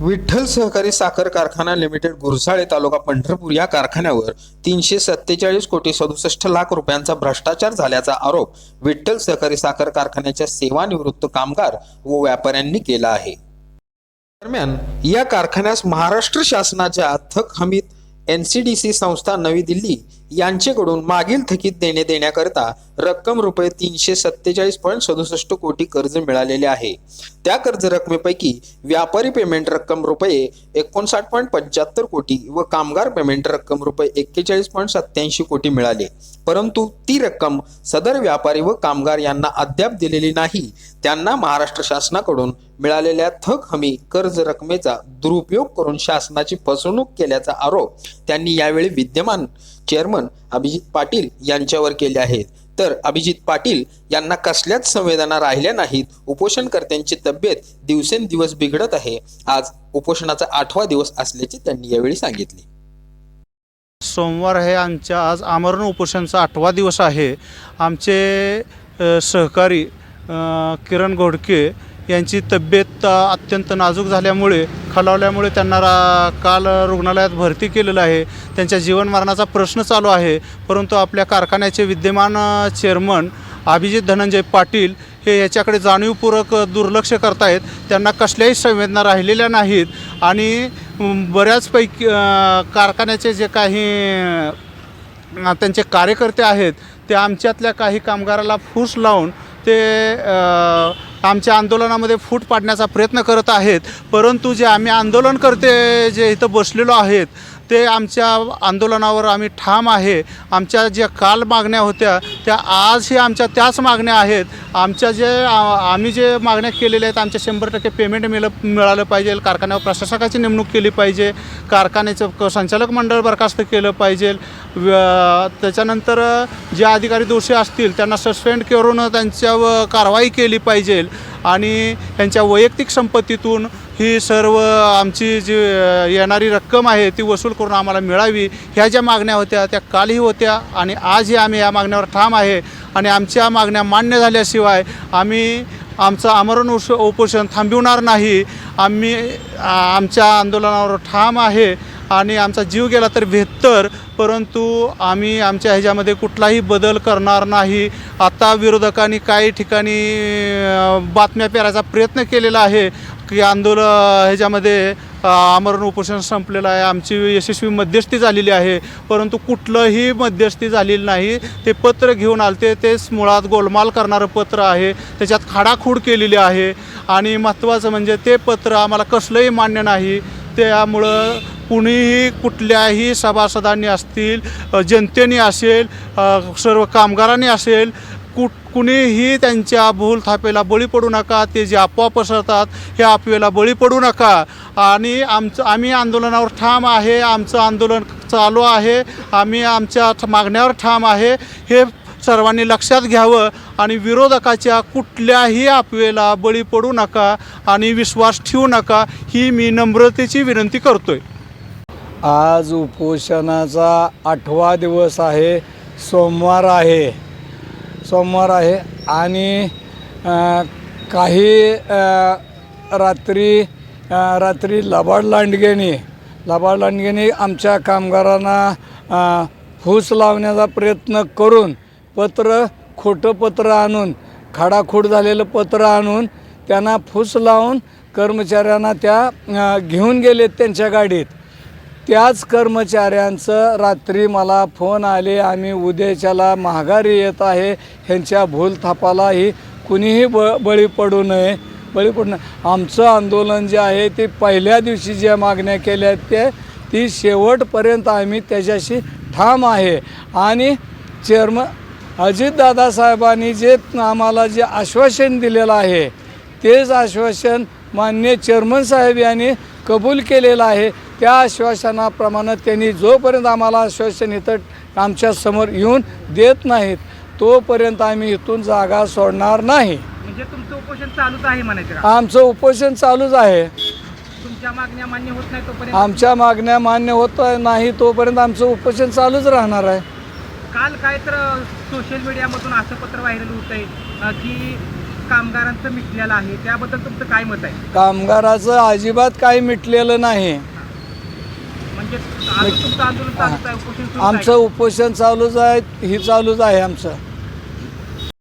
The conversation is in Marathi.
विठ्ठल सहकारी साखर कारखाना लिमिटेड गुरसाळे तालुका पंढरपूर या कारखान्यावर तीनशे सत्तेचाळीस कोटी सदुसष्ट लाख रुपयांचा भ्रष्टाचार झाल्याचा आरोप विठ्ठल सहकारी साखर कारखान्याच्या सेवानिवृत्त कामगार व व्यापाऱ्यांनी केला आहे. दरम्यान या कारखान्यास महाराष्ट्र शासनाच्या थक हमीत एन सी डी सी संस्था नवी दिल्ली यांच्याकडून मागील थकीत देणे देण्याकरता रक्कम रुपये तीनशे सत्तेचाळीस पॉईंट सदुसष्ट कोटी कर्ज मिळालेले आहे. त्या कर्ज रकमेपैकी व्यापारी पेमेंट रक्कम रुपये एकोणसाठ पॉईंट पंच्याहत्तर कोटी व कामगार पेमेंट रक्कम रुपये एक्केचाळीस पॉईंट सत्याऐंशी कोटी मिळाले. परंतु ती रक्कम सदर व्यापारी व कामगार यांना अद्याप दिलेली नाही. त्यांना महाराष्ट्र शासनाकडून मिळालेल्या थक हमी कर्ज रकमेचा दुरुपयोग करून शासनाची फसवणूक केल्याचा आरोप त्यांनी यावेळी विद्यमान चेअरमन अभिजित पाटील यांच्यावर केले आहेत. तर अभिजित पाटील यांना कसल्याच संवेदना राहिल्या नाहीत. उपोषणकर्त्यांची तब्येत दिवसेंदिवस बिघडत आहे. आज उपोषणाचा आठवा दिवस असल्याचे त्यांनी यावेळी सांगितले. सोमवार हे आमच्या आज आमरण उपोषणचा आठवा दिवस आहे. आमचे सहकारी किरण घोडके यांची तब्येत अत्यंत नाजूक झाल्यामुळे खालावल्यामुळे त्यांना रा काल रुग्णालयात भरती केलेलं आहे. त्यांच्या जीवनमरणाचा प्रश्न चालू आहे. परंतु आपल्या कारखान्याचे विद्यमान चेअरमन अभिजित धनंजय पाटील हे याच्याकडे जाणीवपूर्वक दुर्लक्ष करतायत. त्यांना कसल्याही संवेदना राहिलेल्या नाहीत. आणि बऱ्याचपैकी कारखान्याचे जे काही त्यांचे कार्यकर्ते आहेत ते आमच्यातल्या काही कामगाराला फूस लावून ते आमच्या आंदोलनामध्ये फूट पाडण्याचा प्रयत्न करत आहेत. परंतु जे आम्ही आंदोलनकर्ते जे इथं बसलेलो आहेत ते आमच्या आंदोलनावर आम्ही ठाम आहे. आमच्या ज्या काल मागण्या होत्या त्या आजही आमच्या त्याच मागण्या आहेत. आमच्या जे आम्ही जे मागण्या केलेल्या आहेत आमच्या शंभर टक्के पेमेंट मिळ मिळालं पाहिजे. कारखान्यावर प्रशासकाची नेमणूक केली पाहिजे. कारखान्याचं क- संचालक मंडळ बरखास्त केलं पाहिजे. व्य- त्याच्यानंतर जे अधिकारी दोषी असतील त्यांना सस्पेंड करून त्यांच्यावर कारवाई केली पाहिजे. आणि त्यांच्या वैयक्तिक संपत्तीतून ही सर्व आमची जी येणारी रक्कम आहे ती वसूल करून आम्हाला मिळावी ह्या ज्या मागण्या होत्या त्या कालही होत्या आणि आजही आम्ही या मागण्यावर ठाम आहे. आणि आमच्या मागण्या मान्य झाल्याशिवाय आम्ही आमचं आमरण उश उपोषण थांबविणार नाही. आम्ही आमच्या आंदोलनावर ठाम आहे आणि आमचा जीव गेला तर बेहत्तर परंतु आम्ही आमच्या ह्याच्यामध्ये कुठलाही बदल करणार नाही. आता विरोधकांनी काही ठिकाणी बातम्या पेरायचा प्रयत्न केलेला आहे. की आंदोलन ह्याच्यामध्ये आमरण उपोषण संपलेलं आहे. आमची यशस्वी मध्यस्थी झालेली आहे. परंतु कुठलंही मध्यस्थी झालेली नाही. ते पत्र घेऊन आलते. तेच मुळात गोलमाल करणारं पत्र आहे. त्याच्यात खाडाखूड केलेली आहे. आणि महत्त्वाचं म्हणजे ते पत्र आम्हाला कसलंही मान्य नाही. त्यामुळं कुणीही कुठल्याही सभासदांनी असतील जनतेने असेल सर्व कामगारांनी असेल कुठ कुणीही त्यांच्या भूल थापेला बळी पडू नका. ते जे अफवा पसरतात हे अफवेला बळी पडू नका. आणि आमचं आम्ही आंदोलनावर ठाम आहे आमचं आंदोलन चालू आहे आम्ही आमच्या मागण्यावर ठाम आहे हे सर्वांनी लक्षात घ्यावं. आणि विरोधकाच्या कुठल्याही आपवेला बळी पडू नका आणि विश्वास ठेवू नका ही मी नम्रतेची विनंती करतोय. आज उपोषणाचा आठवा दिवस आहे सोमवार आहे. सोमवार आहे आणि काही रात्री रात्री लबाड लांडगेने लबाड लांडगेने आमच्या कामगारांना फूस लावण्याचा प्रयत्न करून पत्र खोटं पत्र आणून खाडाखोड झालेलं पत्र आणून त्यांना फूस लावून कर्मचाऱ्यांना त्या घेऊन गेलेत त्यांच्या गाडीत. त्याच कर्मचाऱ्यांचं रात्री मला फोन आले आम्ही उद्याच्याला माघारी येत आहे. ह्यांच्या भूलथापालाही कुणीही ब बळी पडू नये. बळी पडू नये. आमचं आंदोलन जे आहे ते पहिल्या दिवशी ज्या मागण्या केल्या आहेत ते ती शेवटपर्यंत आम्ही त्याच्याशी ठाम आहे. आणि चेअरम अजितदादा साहेबांनी जे आम्हाला जे आश्वासन दिलेलं आहे तेच आश्वासन मान्य चेअरमन साहेब यांनी कबूल केलेलं आहे. त्या आश्वासनाप्रमाणे त्यांनी जोपर्यंत आम्हाला आश्वासन इथं आमच्यासमोर येऊन देत नाहीत तोपर्यंत आम्ही इथून जागा सोडणार नाही. म्हणजे तुमचं उपोषण चालूच आहे म्हणायचं का? आमचं उपोषण चालूच आहे. तुमच्या मागण्या मान्य होत नाही तोपर्यंत? आमच्या मागण्या मान्य होत नाही तोपर्यंत आमचं उपोषण चालूच राहणार आहे. काल काय तर सोशल मीडियामधून असं पत्र व्हायरल होत आहे की कामगारांचं मिटलेलं आहे. त्याबद्दल तुमचं काय मत आहे? कामगाराचं अजिबात काही मिटलेलं नाही. आंदोलन चालूच आहे उपोषण सुरूच आहे. आमचं उपोषण चालूच आहे ही चालूच आहे आमचं.